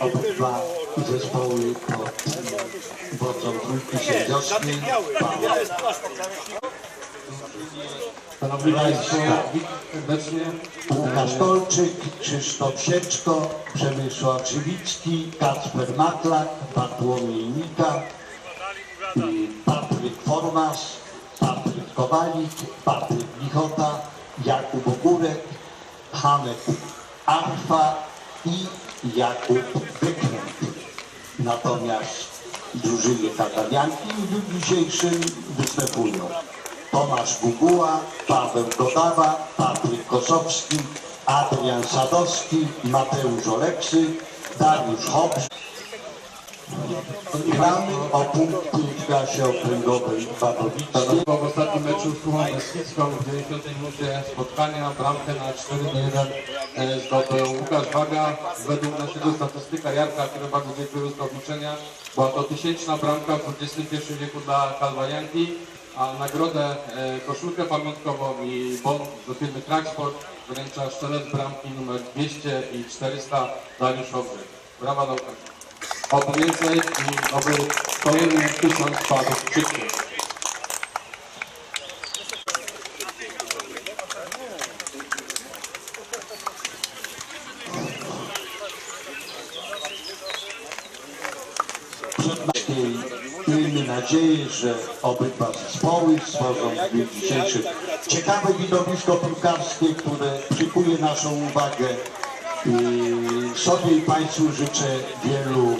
Obydwa zespoły pod wodzą trójki sędziowskiej. Szanowni Państwo, serdecznie. Łukasz Tolczyk, Krzysztof Sieczko, Przemysław Żywicki, Kacper Matlak, Bartłomiej Nika, y, Patryk Formas, Patryk Kowalik, Patryk Lichota, Jakub Ogórek, Hanek Arfa i Jakub Wykręt. Natomiast drużyny katawianki w dniu dzisiejszym występują Tomasz Guguła, Paweł Godawa, Patryk Kosowski, Adrian Sadowski, Mateusz Oleksy, Dariusz Hobsz. Gramy o punkty w klasie okręgowej Wadowice. W ostatnim meczu z Kumą Beskidzką w 90 minucie spotkania bramkę na 4 do 1 e, zdobył Łukasz Waga. Według naszego statystyka Jarka Kierowagu Wieku z obliczenia była to tysięczna bramka w XXI wieku dla Kalwarianki, a nagrodę e, koszulkę pamiątkową i bon do firmy Tracksport wręcza szczelec bramki numer 200 i 400 Dariusz Obrzeg. Brawa Łukasza. Oby więcej i oby kolejny tysiąc padów szybciej. Nadzieję, że obydwa zespoły stworzą w dniu dzisiejszym ciekawe widowisko piłkarskie, które przykuje naszą uwagę. I sobie i Państwu życzę wielu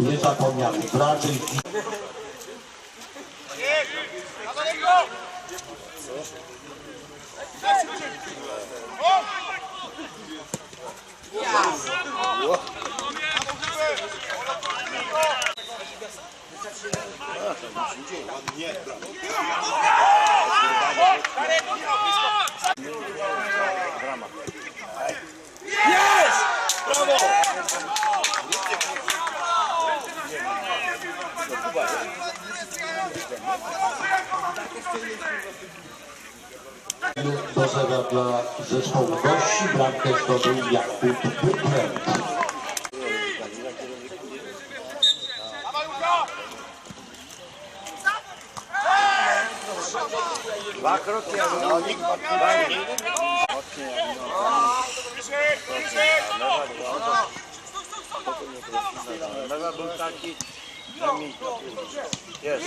niezapomnianych wrażeń. Do zera dla zespołu gości bramkę zdobył Jakub Wykręt. Lewa był taki, że mi jest.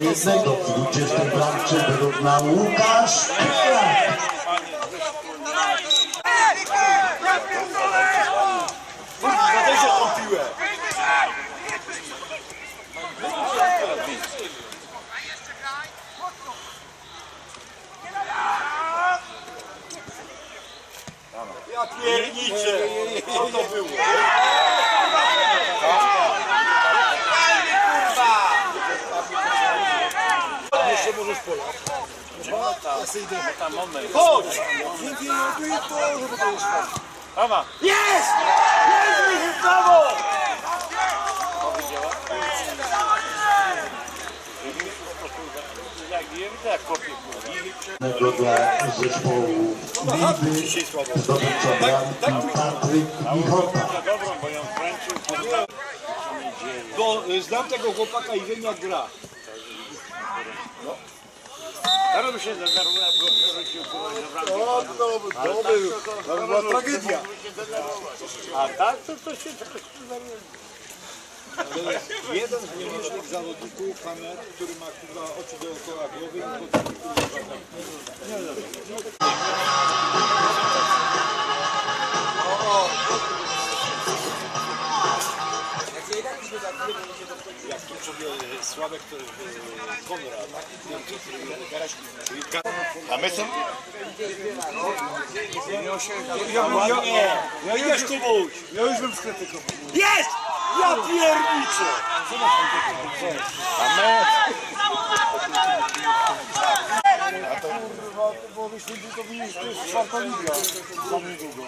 Jednego w 20 bramce wyrównał Łukasz Piłę. Ja pierniczę. Co to było? Jeszcze możesz polać. Chodź! Jednego dla zespołu Liby zdobywca bramki Patryk bo kręcił. Bo y, znam tego chłopaka i wiem jak gra. No. Teraz by się zdenerwował, kurwa, na bramkę. O, to, to, był, to była tragedia. A tak, to, to się zdenerwował. Jeden z nielicznych zawodników, kamer, który ma chyba oczy dookoła głowy i potrafi kurwa Jak tu sobie Sławek, to e, Konrad, a my są? Ja, już Kubuś, ja już bym skrytykował. Jest! Ja pierniczę! Kurwa, bo byśmy to mieli, to jest czwarta liga za niedługo.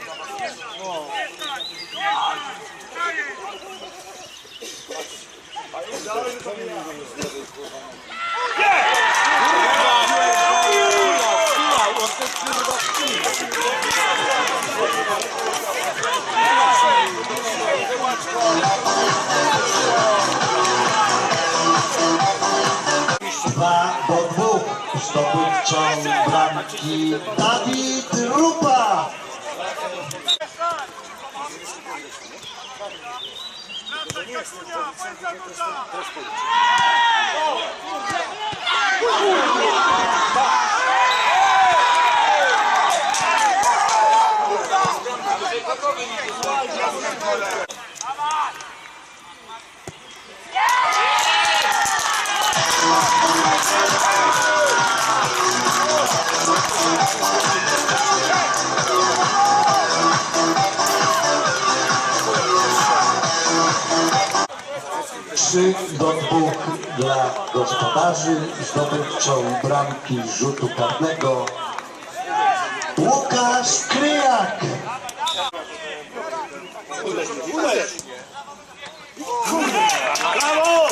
Dwa do dwóch zdobywcą bramki Dawid Rupa nie jest. Kurwa! Trzy do dwóch dla gospodarzy. Zdobywcą bramki z rzutu karnego Łukasz Kryjak. Brawo!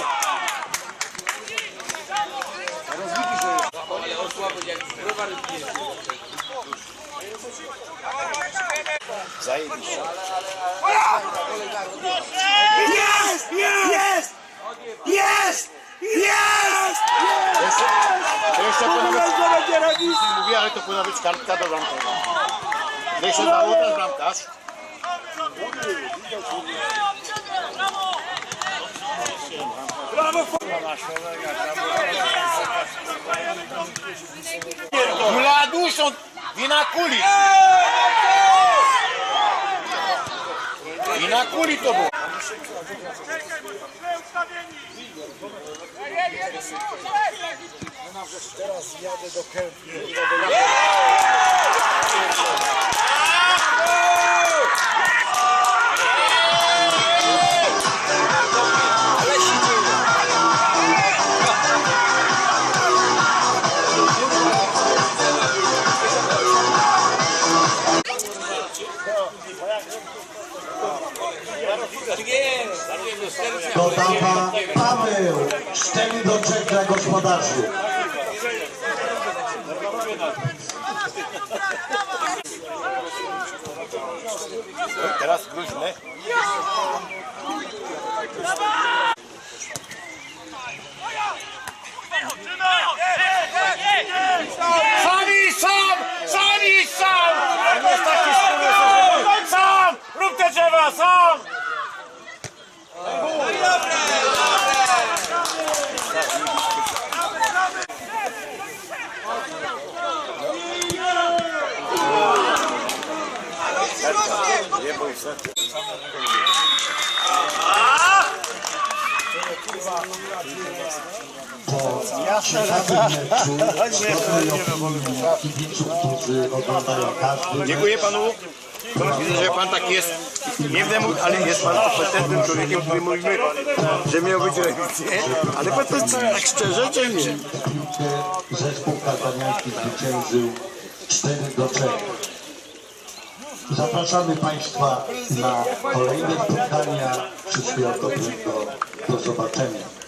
Zajebiście. Jest! Jest! Jest! Jest! To jeszcze powinna być, będzie remis! mówię, ale to powinna być kartka do bramki. Jeszcze dało też bramkarz. Brawo! Kula duszą! Wina kuli! Wina kuli to było. Dodawa Paweł. 4 do 3 dla gospodarzy. Teraz gruźmy. Sami Oglądają każdy Dziękuję panu. Widzę, że pan tak jest, nie mówił, ale jest pan kompetentnym człowiekiem, który mówimy, że miał być nie? Ale pan to jest tak szczerze, czy nie? zespół kazaniański zwyciężył 4 do 3. Zapraszamy Państwa na kolejne spotkania. Wszystkiego dobrego. Do zobaczenia.